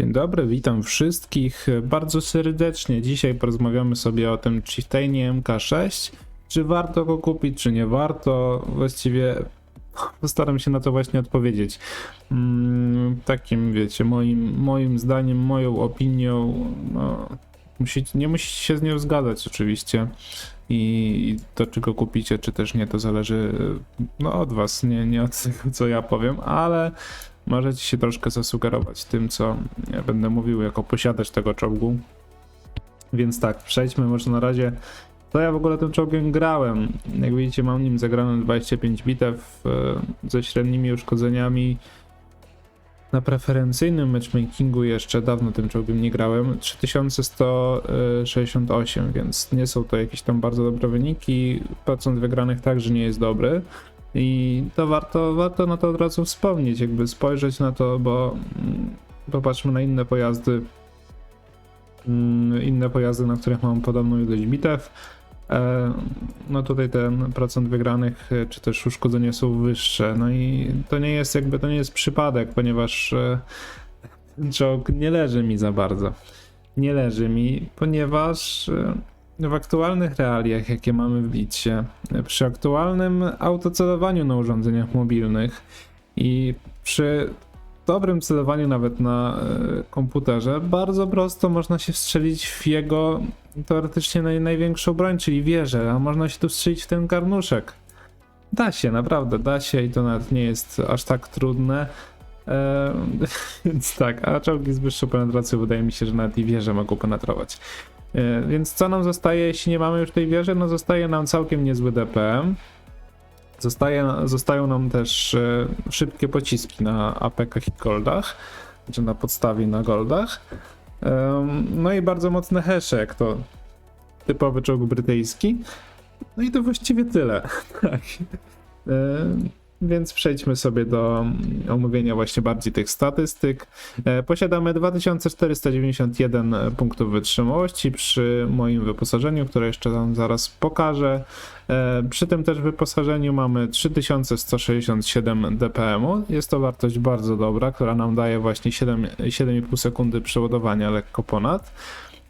Dzień dobry, witam wszystkich bardzo serdecznie. Dzisiaj porozmawiamy sobie o tym Chieftainie MK6. Czy warto go kupić, czy nie warto? Właściwie postaram się na to właśnie odpowiedzieć. Mm, takim, wiecie, moim, moim zdaniem, moją opinią, no, musicie, nie musicie się z nią zgadzać oczywiście. I, I to, czy go kupicie, czy też nie, to zależy no, od was, nie, nie od tego, co ja powiem, ale możecie się troszkę zasugerować tym, co ja będę mówił jako posiadacz tego czołgu. Więc tak, przejdźmy może na razie. To ja w ogóle tym czołgiem grałem. Jak widzicie, mam nim zagrane 25 bitew e, ze średnimi uszkodzeniami. Na preferencyjnym matchmakingu jeszcze dawno tym czołgiem nie grałem. 3168, więc nie są to jakieś tam bardzo dobre wyniki. Procent wygranych także nie jest dobry. I to warto, warto na to od razu wspomnieć, jakby spojrzeć na to, bo mm, popatrzmy na inne pojazdy, mm, inne pojazdy, na których mam podobną ilość bitew. E, No tutaj ten procent wygranych, e, czy też uszkodzenia są wyższe. No i to nie jest jakby, to nie jest przypadek, ponieważ e, czołg nie leży mi za bardzo. Nie leży mi, ponieważ w aktualnych realiach, jakie mamy w bicie, przy aktualnym autocelowaniu na urządzeniach mobilnych i przy dobrym celowaniu nawet na e, komputerze, bardzo prosto można się wstrzelić w jego teoretycznie naj, największą broń, czyli wieżę, a można się tu strzelić w ten garnuszek. Da się, naprawdę, da się i to nawet nie jest aż tak trudne. E, więc tak, a czołgi z wyższą penetracją wydaje mi się, że nawet i wieże mogą penetrować. E, Więc co nam zostaje, jeśli nie mamy już tej wieży? No zostaje nam całkiem niezły DPM. Zostaje, zostają nam też e, szybkie pociski na apekach i goldach, czy na podstawie na goldach. No i bardzo mocne hesze, jak to typowy czołg brytyjski. No i to właściwie tyle. tak. Więc przejdźmy sobie do omówienia właśnie bardziej tych statystyk. E, Posiadamy 2491 punktów wytrzymałości przy moim wyposażeniu, które jeszcze wam zaraz pokażę. E, Przy tym też wyposażeniu mamy 3167 DPM-u. Jest to wartość bardzo dobra, która nam daje właśnie 7 7,5 sekundy przeładowania lekko ponad.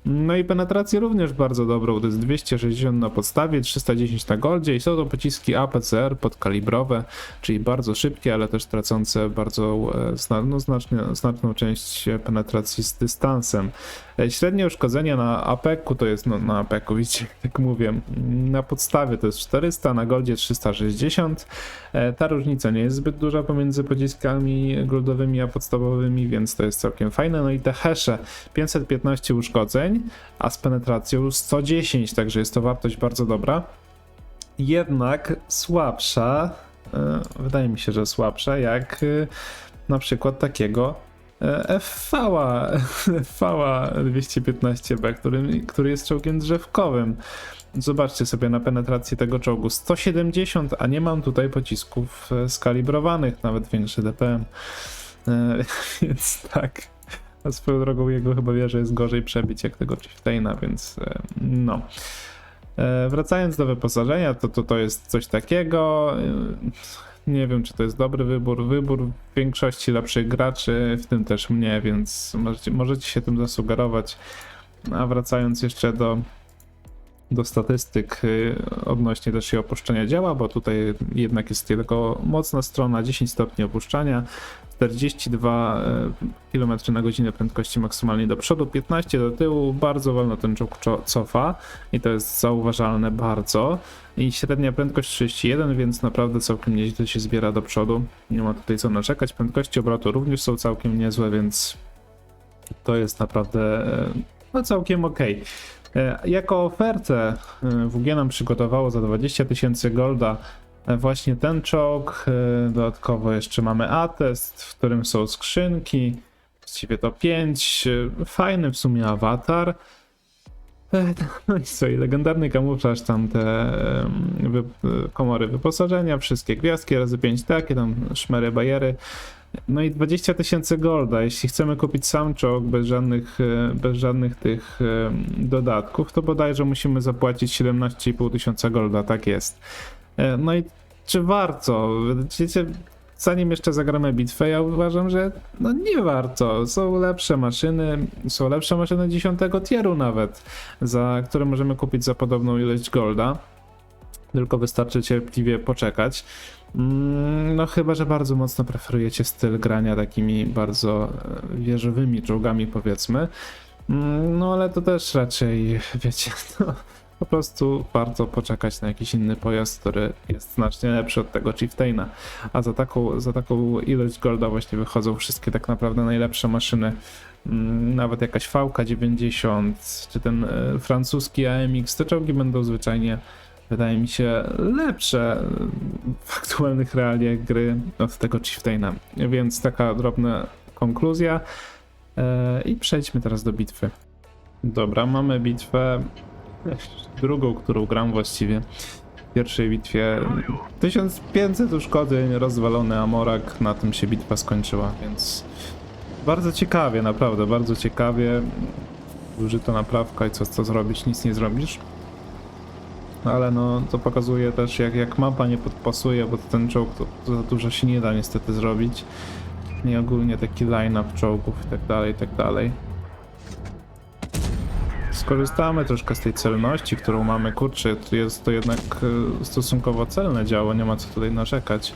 No i penetrację również bardzo dobrą, to jest 260 na podstawie, 310 na goldzie i są to pociski APCR podkalibrowe, czyli bardzo szybkie, ale też tracące bardzo e, no, znacznie, znaczną część penetracji z dystansem. E, Średnie uszkodzenia na APEK-u to jest, no na APEK-u widzicie, jak mówię, na podstawie to jest 400, na goldzie 360. E, Ta różnica nie jest zbyt duża pomiędzy pociskami goldowymi a podstawowymi, więc to jest całkiem fajne. No i te hesze 515 uszkodzeń, a z penetracją 110, także jest to wartość bardzo dobra. Jednak słabsza, e, wydaje mi się, że słabsza, jak na przykład takiego e, FV-a, FV-a 215B, który, który jest czołgiem drzewkowym. Zobaczcie sobie na penetrację tego czołgu 170, a nie mam tutaj pocisków e, skalibrowanych, nawet większy DPM. E, Więc tak. A swoją drogą jego chyba wie, że jest gorzej przebić jak tego Chieftaina, więc no. Wracając do wyposażenia, to, to to jest coś takiego. Nie wiem, czy to jest dobry wybór. Wybór większości lepszych graczy, w tym też mnie, więc możecie, możecie się tym zasugerować. A wracając jeszcze do, do statystyk y, odnośnie też i opuszczenia działa, bo tutaj jednak jest tylko mocna strona, 10 stopni opuszczania, 42 km na godzinę prędkości maksymalnej do przodu, 15 do tyłu, bardzo wolno ten czołg czo- cofa i to jest zauważalne bardzo. I średnia prędkość 31, więc naprawdę całkiem nieźle się zbiera do przodu. Nie ma tutaj co naczekać. Prędkości obrotu również są całkiem niezłe, więc to jest naprawdę no, całkiem ok. Jako ofertę e, WG nam przygotowało za 20 tysięcy golda e, właśnie ten czołg. E, Dodatkowo jeszcze mamy atest, w którym są skrzynki. Właściwie to 5. Fajny w sumie awatar. E, No i co, i legendarny kamuflaż, tam te komory wyposażenia, wszystkie gwiazdki razy 5 takie, tam szmery, bajery. No i 20 tysięcy golda. Jeśli chcemy kupić sam czołg bez żadnych, e, bez żadnych tych em, dodatków, to bodajże musimy zapłacić 17,5 tysiąca golda, tak jest. E, No i czy warto? Wiecie, zanim jeszcze zagramy bitwę, ja uważam, że no nie warto. Są lepsze maszyny, są lepsze maszyny 10 tieru nawet, za które możemy kupić za podobną ilość golda. Tylko wystarczy cierpliwie poczekać. Mm, No chyba, że bardzo mocno preferujecie styl grania takimi bardzo e, wieżowymi czołgami powiedzmy. Mm, No ale to też raczej, wiecie, no, po prostu warto poczekać na jakiś inny pojazd, który jest znacznie lepszy od tego Chieftaina. A za taką, za taką ilość golda właśnie wychodzą wszystkie tak naprawdę najlepsze maszyny. Mm, Nawet jakaś VK90, czy ten e, francuski AMX, te czołgi będą zwyczajnie, wydaje mi się, lepsze w aktualnych realiach gry od tego Chieftaina. Więc taka drobna konkluzja. E, I przejdźmy teraz do bitwy. Dobra, mamy bitwę drugą, którą gram właściwie. W pierwszej bitwie 1500 uszkodzeń, rozwalony Amorak, na tym się bitwa skończyła, więc bardzo ciekawie, naprawdę, bardzo ciekawie. Użyto naprawka i co, co zrobić, nic nie zrobisz. Ale no, to pokazuje też jak, jak mapa nie podpasuje, bo ten czołg to, to za dużo się nie da niestety zrobić. I ogólnie taki line-up czołgów i tak dalej, i tak dalej. Skorzystamy troszkę z tej celności, którą mamy. Kurczę, tu jest to jednak e, stosunkowo celne działo, nie ma co tutaj narzekać.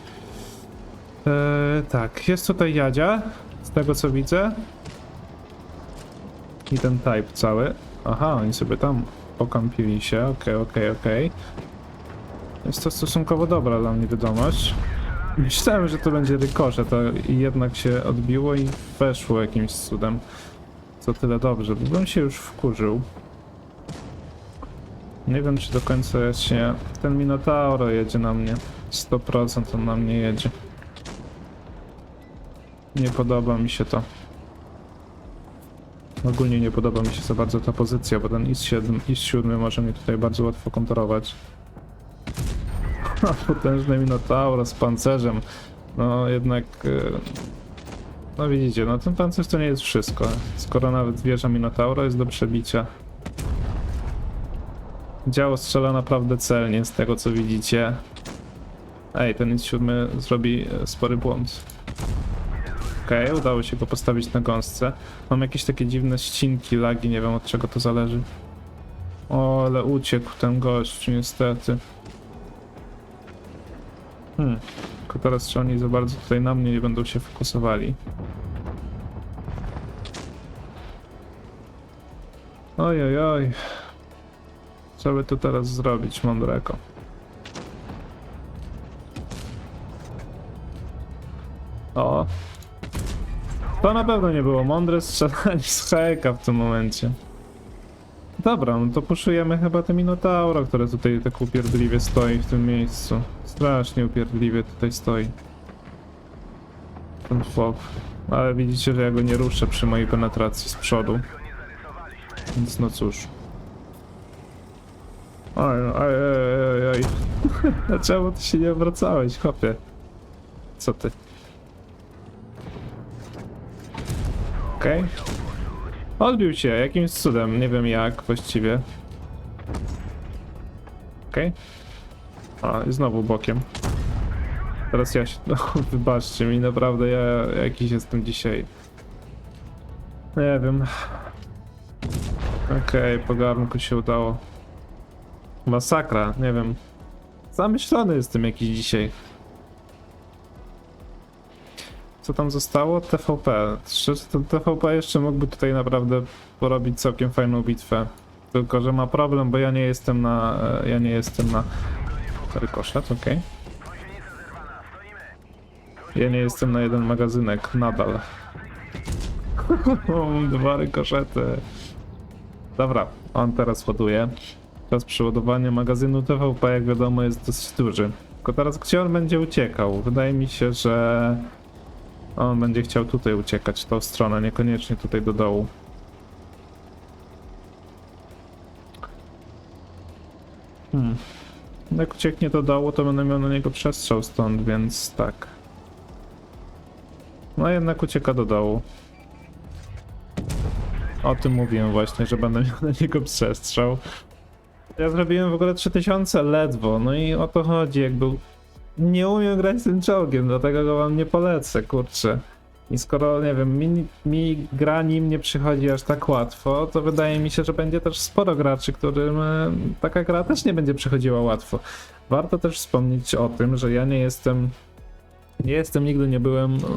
E, tak, jest tutaj Jadzia, z tego co widzę. I ten type cały. Aha, oni sobie tam pokampili się, okej, okej, okej. Jest to stosunkowo dobra dla mnie wiadomość. Myślałem, że to będzie rykoszet, a i jednak się odbiło i weszło jakimś cudem. Co tyle dobrze, bo bym się już wkurzył. Nie wiem, czy do końca jest się... Ten Minotauro jedzie na mnie. 100% on na mnie jedzie. Nie podoba mi się to. Ogólnie nie podoba mi się za bardzo ta pozycja, bo ten IS-7, IS-7 może mnie tutaj bardzo łatwo kontrolować. Potężny Minotauro z pancerzem. No jednak... e, No widzicie, no ten pancerz to nie jest wszystko. Skoro nawet wieża Minotauro jest do przebicia. Działo strzela naprawdę celnie z tego co widzicie. Ej, ten IS-7 zrobi e, spory błąd. Okej, udało się go postawić na gąsce. Mam jakieś takie dziwne ścinki, lagi, nie wiem od czego to zależy. O, ale uciekł ten gość, niestety. Hmm, tylko teraz czy oni za bardzo tutaj na mnie nie będą się fokusowali. Oj, oj, oj. Co by tu teraz zrobić, mądreko? O, to na pewno nie było mądre strzelanie z hejka w tym momencie. Dobra, no to puszujemy chyba te Minotauro, które tutaj tak upierdliwie stoi w tym miejscu. Strasznie upierdliwie tutaj stoi. Ten fok. Ale widzicie, że ja go nie ruszę przy mojej penetracji z przodu. Więc no cóż. Oj, oj, oj, oj, oj. Dlaczego ty się nie wracałeś, chłopie? Co ty? Okej. Odbił się jakimś cudem, nie wiem jak właściwie. Okej. A, i znowu bokiem. Teraz ja się... No, wybaczcie mi, naprawdę ja jakiś jestem dzisiaj... Nie wiem. Okej, po garnku się udało. Masakra, nie wiem. Zamyślony jestem jakiś dzisiaj. Co tam zostało? TVP. To TVP jeszcze mógłby tutaj naprawdę porobić całkiem fajną bitwę. Tylko, że ma problem, bo ja nie jestem na... e, Ja nie jestem na... Rykoszet, okej. Ja nie jestem na jeden magazynek, nadal. Dwa rykoszety. Dobra, on teraz ładuje. Czas przeładowania magazynu TVP, jak wiadomo, jest dosyć duży. Tylko teraz gdzie on będzie uciekał? Wydaje mi się, że on będzie chciał tutaj uciekać, tą stronę, niekoniecznie tutaj do dołu. Hmm. Jak ucieknie do dołu, to będę miał na niego przestrzał stąd, więc tak. No jednak ucieka do dołu. O tym mówiłem właśnie, że będę miał na niego przestrzał. Ja zrobiłem w ogóle 3000 ledwo, no i o to chodzi, jakby nie umiem grać tym czołgiem, dlatego go wam nie polecę, kurczę. I skoro, nie wiem, mi, mi gra nim nie przychodzi aż tak łatwo, to wydaje mi się, że będzie też sporo graczy, którym e, taka gra też nie będzie przychodziła łatwo. Warto też wspomnieć o tym, że ja nie jestem, nie jestem, nigdy nie byłem no,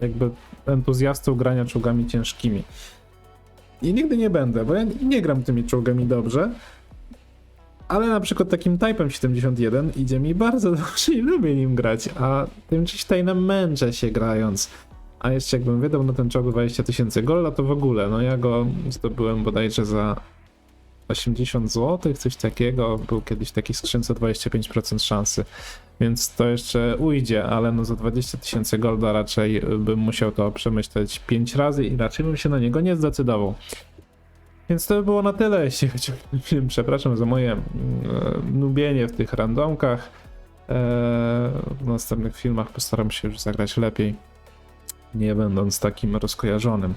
jakby entuzjastą grania czołgami ciężkimi. I nigdy nie będę, bo ja nie gram tymi czołgami dobrze. Ale na przykład takim Typem 71 idzie mi bardzo dobrze i lubię nim grać, a tym Chichtainem męczę się grając. A jeszcze jakbym wydał na ten czołg 20 tysięcy golda, to w ogóle, no ja go zdobyłem bodajże za 80 zł, coś takiego. Był kiedyś taki skrzynce 25% szansy, więc to jeszcze ujdzie, ale no za 20 tysięcy golda raczej bym musiał to przemyśleć 5 razy i raczej bym się na niego nie zdecydował. Więc to by było na tyle, jeśli chodzi o film. Przepraszam za moje e, nubienie w tych randomkach. E, w następnych filmach postaram się już zagrać lepiej, nie będąc takim rozkojarzonym.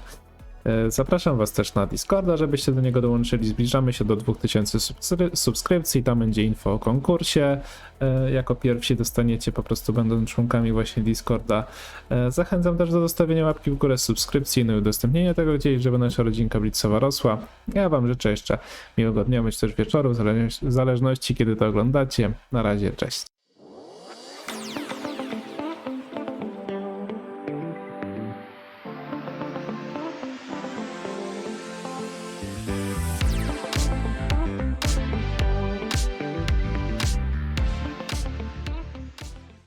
E, Zapraszam Was też na Discorda, żebyście do niego dołączyli. Zbliżamy się do 2000 subskry- subskrypcji. Tam będzie info o konkursie. E, Jako pierwsi dostaniecie po prostu będąc członkami właśnie Discorda. E, Zachęcam też do zostawienia łapki w górę, subskrypcji, no i udostępnienia tego gdzieś, żeby nasza rodzinka Blitzowa rosła. Ja Wam życzę jeszcze miłego dnia, bądź też wieczoru, w zależności kiedy to oglądacie. Na razie, cześć.